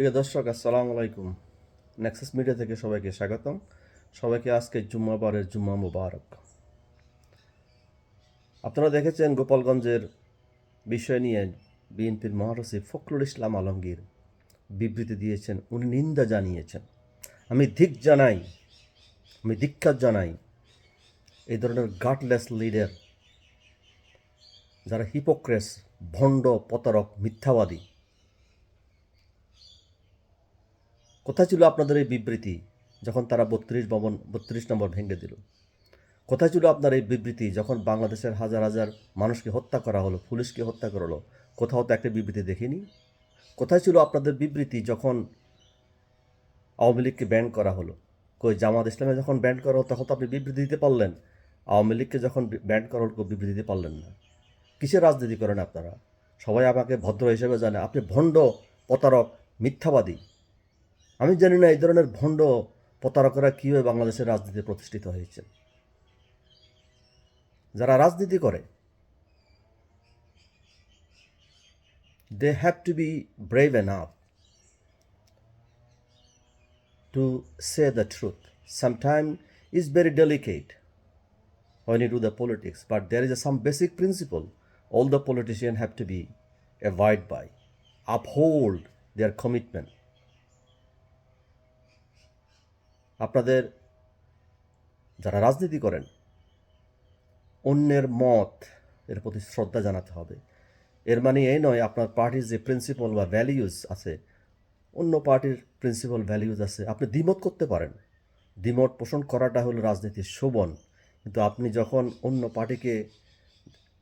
প্রিয় দর্শক, আসসালামু আলাইকুম। নেক্সাস মিডিয়া থেকে সবাইকে স্বাগতম। সবাইকে আজকে জুম্মাবারের জুম্মা মুবারক। আপনারা দেখেছেন গোপালগঞ্জের বিষয় নিয়ে বিএনপির মহাসচিব ফখরুল ইসলাম আলমগীর বিবৃতি দিয়েছেন, উনি নিন্দা জানিয়েছেন। আমি ধিক জানাই, আমি ধিক্ষার জানাই এই ধরনের গাটলেস লিডার যারা হিপোক্রেস ভণ্ড, প্রতারক, মিথ্যাবাদী কোথায় ছিল আপনাদের এই বিবৃতি যখন তারা বত্রিশ ভবন, বত্রিশ নম্বর ভেঙে দিল। কোথায় ছিল আপনার এই বিবৃতি যখন বাংলাদেশের হাজার হাজার মানুষকে হত্যা করা হলো, পুলিশকে হত্যা করা হলো, কোথাও তো একটা বিবৃতি দেখিনি। কোথায় ছিল আপনাদের বিবৃতি যখন আওয়ামী লীগকে ব্যান করা হলো। কই, জামাত ইসলামে যখন ব্যান করা হলো, তখন তো আপনি বিবৃতি দিতে পারলেন। আওয়ামী লীগকে যখন ব্যান করা হলো বিবৃতি দিতে পারলেন না। কিসের রাজনীতি করেন আপনারা? সবাই আমাকে ভদ্র হিসেবে জানে। আপনি ভণ্ড, প্রতারক, মিথ্যাবাদী। আমি জানি না এই ধরনের ভণ্ড প্রতারকরা কীভাবে বাংলাদেশের রাজনীতি প্রতিষ্ঠিত হয়েছে যারা রাজনীতি করে they have to be brave enough to say the truth sometime is very delicate when you do the politics but there is some basic principle all the politicians have to be abide by uphold their commitment আপনাদের যারা রাজনীতি করেন, অন্যের মত এর প্রতি শ্রদ্ধা জানাতে হবে। এর মানে এই নয়, আপনার পার্টির যে প্রিন্সিপাল বা ভ্যালিউজ আছে, অন্য পার্টির প্রিন্সিপাল ভ্যালিউজ আছে, আপনি দ্বিমত করতে পারেন। দ্বিমত পোষণ করাটা হলো রাজনীতির শোভন। কিন্তু আপনি যখন অন্য পার্টিকে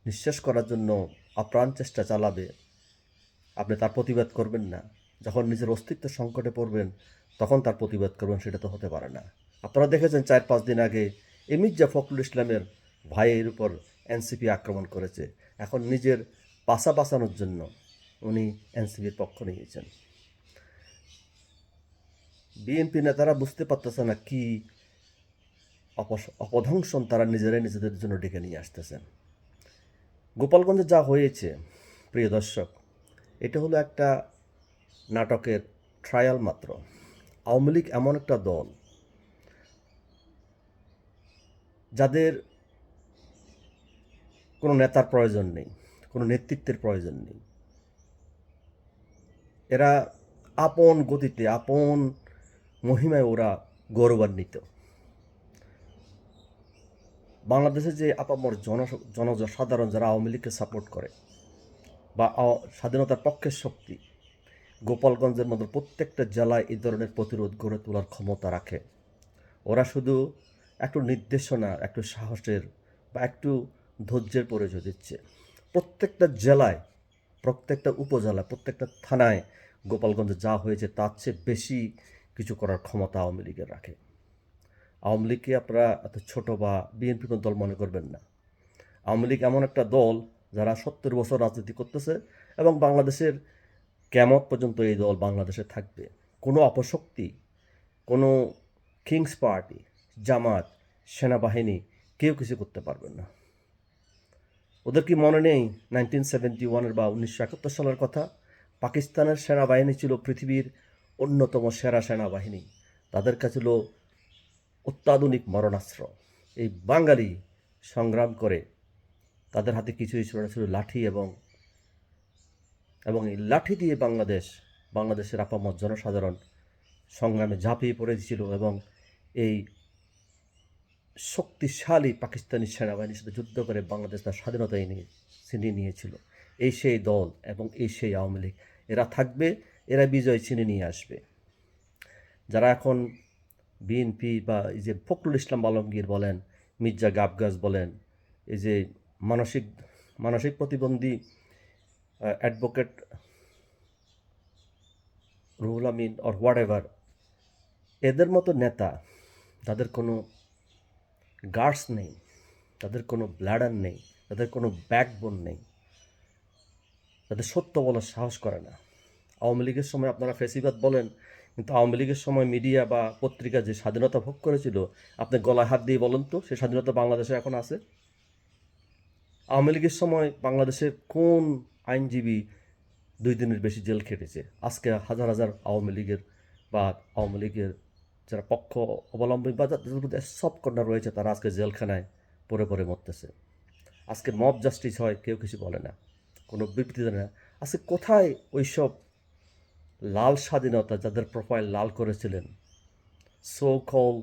নিঃশ্বাস করার জন্য আপ্রাণ চেষ্টা চালাবে, আপনি তার প্রতিবাদ করবেন না। যখন নিজের অস্তিত্ব সংকটে পড়বেন তখন তার প্রতিবাদ করবেন, সেটা তো হতে পারে না। আপনারা দেখেছেন চার পাঁচ দিন আগে এই মির্জা ফখরুল ইসলামের ভাইয়ের উপর এনসিপি আক্রমণ করেছে। এখন নিজের পাশা বাঁচানোর জন্য উনি এনসিপির পক্ষ নিয়েছেন। বিএনপি নেতারা বুঝতে পারতেছে না কি অপধ্বংসন তারা নিজেরাই নিজেদের জন্য ডেকে নিয়ে আসতেছেন। গোপালগঞ্জে যা হয়েছে, প্রিয় দর্শক, এটা হলো একটা নাটকের ট্রায়াল মাত্র। আওয়ামী লীগ এমন একটা দল যাদের কোনো নেতার প্রয়োজন নেই, কোনো নেতৃত্বের প্রয়োজন নেই। এরা আপন গতিতে, আপন মহিমায় ওরা গৌরবান্বিত। বাংলাদেশে যে আপামর জন, জনসাধারণ যারা আওয়ামী লীগকে সাপোর্ট করে বা স্বাধীনতার পক্ষের শক্তি গোপালগঞ্জের মতো প্রত্যেকটা জেলায় এই ধরনের প্রতিরোধ গড়ে তোলার ক্ষমতা রাখে। ওরা শুধু একটু নির্দেশনা, একটু সাহসের বা একটু ধৈর্যের প্রয়োজন দিচ্ছে। প্রত্যেকটা জেলায়, প্রত্যেকটা উপজেলায়, প্রত্যেকটা থানায় গোপালগঞ্জে যা হয়েছে তার চেয়ে বেশি কিছু করার ক্ষমতা আওয়ামী লীগের রাখে। আওয়ামী লীগকে আপনারা এত ছোটো বা বিএনপি কোনো দল মনে করবেন না। আওয়ামী লীগ এমন একটা দল যারা সত্তর বছর রাজনীতি করতেছে এবং বাংলাদেশের কেমত পর্যন্ত এই দল বাংলাদেশে থাকবে? কোনো অপশক্তি? কোনো কিংস পার্টি? জামাত? সেনাবাহিনী? কেউ কিছু করতে পারবেন না। ওদের কি মনে নেই নাইনটিন সেভেন্টি ওয়ানের বা উনিশশো একাত্তর সালের কথা? পাকিস্তানের সেনাবাহিনী ছিল পৃথিবীর অন্যতম সেরা সেনাবাহিনী। তাদের কাছে ছিল অত্যাধুনিক মরণাস্ত্র। এই বাঙালি সংগ্রাম করে তাদের হাতে কিছুই ছিল না ছিল লাঠি এবং এবং এই লাঠি দিয়ে বাংলাদেশ, বাংলাদেশের আপামত জনসাধারণ সংগ্রামে ঝাঁপিয়ে পড়েছিল এবং এই শক্তিশালী পাকিস্তানি সেনাবাহিনীর সাথে যুদ্ধ করে বাংলাদেশ তার স্বাধীনতা এনে ছিনিয়ে নিয়েছিল। এই সেই দল এবং এই সেই আওয়ামী লীগ, এরা থাকবে, এরা বিজয় চিনে নিয়ে আসবে। যারা এখন বিএনপি বা এই যে ফখরুল ইসলাম আলমগীর বলেন, মির্জা গাবগাজ বলেন, এই যে মানসিক মানসিক প্রতিবন্ধী advocate Ruhul Amin or whatever এদের মতো নেতা, তাদের কোনো গার্ডস নেই, তাদের কোনো ব্ল্যাডার নেই, তাদের কোনো ব্যাকবোন নেই, তাদের সত্য বলার সাহস করে না। আওয়ামী লীগের সময় আপনারা ফেসিবাদ বলেন, কিন্তু আওয়ামী লীগের সময় মিডিয়া বা পত্রিকা যে স্বাধীনতা ভোগ করেছিল, আপনি গলায় হাত দিয়ে বলেন তো সেই স্বাধীনতা বাংলাদেশে এখন আছে? আওয়ামী লীগের সময় বাংলাদেশের কোন আইনজীবী দুই দিনের বেশি জেল খেটেছে। আজকে হাজার হাজার আওয়ামী লীগের বা আওয়ামী লীগের যারা পক্ষ অবলম্বী বা যাদের মধ্যে সব কন্যা রয়েছে, তারা আজকে জেলখানায় পড়ে পরে মরতেছে। আজকে মব জাস্টিস হয়, কেউ কিছু বলে না। কোনো বিবৃতি দেয় না। আজকে কোথায় ওইসব লাল স্বাধীনতা যাদের প্রোফাইল লাল করেছিলেন? সো কল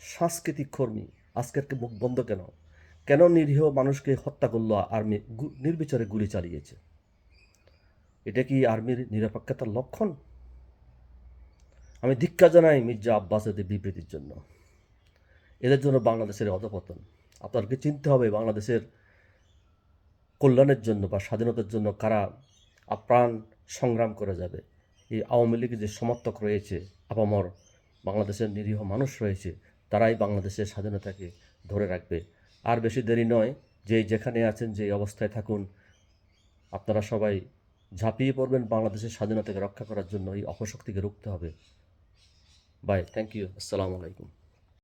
সাংস্কৃতিক কর্মী, আজকের মুখ বন্ধ কেন? কেন নিরীহ মানুষকে হত্যা করল আর্মি নির্বিচারে গুলি চালিয়েছে? এটা কি আর্মির নিরপেক্ষতার লক্ষণ? আমি ধিক্ষা জানাই মির্জা আব্বাস এদের বিবৃতির জন্য। এদের জন্য বাংলাদেশের অধপতন। আপনাদেরকে চিনতে হবে বাংলাদেশের কল্যাণের জন্য বা স্বাধীনতার জন্য কারা আপ্রাণ সংগ্রাম করে যাবে। এই আওয়ামী লীগের যে সমর্থক রয়েছে, আপামর বাংলাদেশের নিরীহ মানুষ রয়েছে, তারাই বাংলাদেশের স্বাধীনতাকে ধরে রাখবে। আর বেশি দেরি নয় যে যেখানে আছেন যে অবস্থায় থাকুন। আপনারা সবাই ঝাঁপিয়ে পড়বেন বাংলাদেশের স্বাধীনতাকে রক্ষা করার জন্য, এই অপশক্তিকে রুখতে হবে। বাই থ্যাংক ইউ আসসালামু আলাইকুম।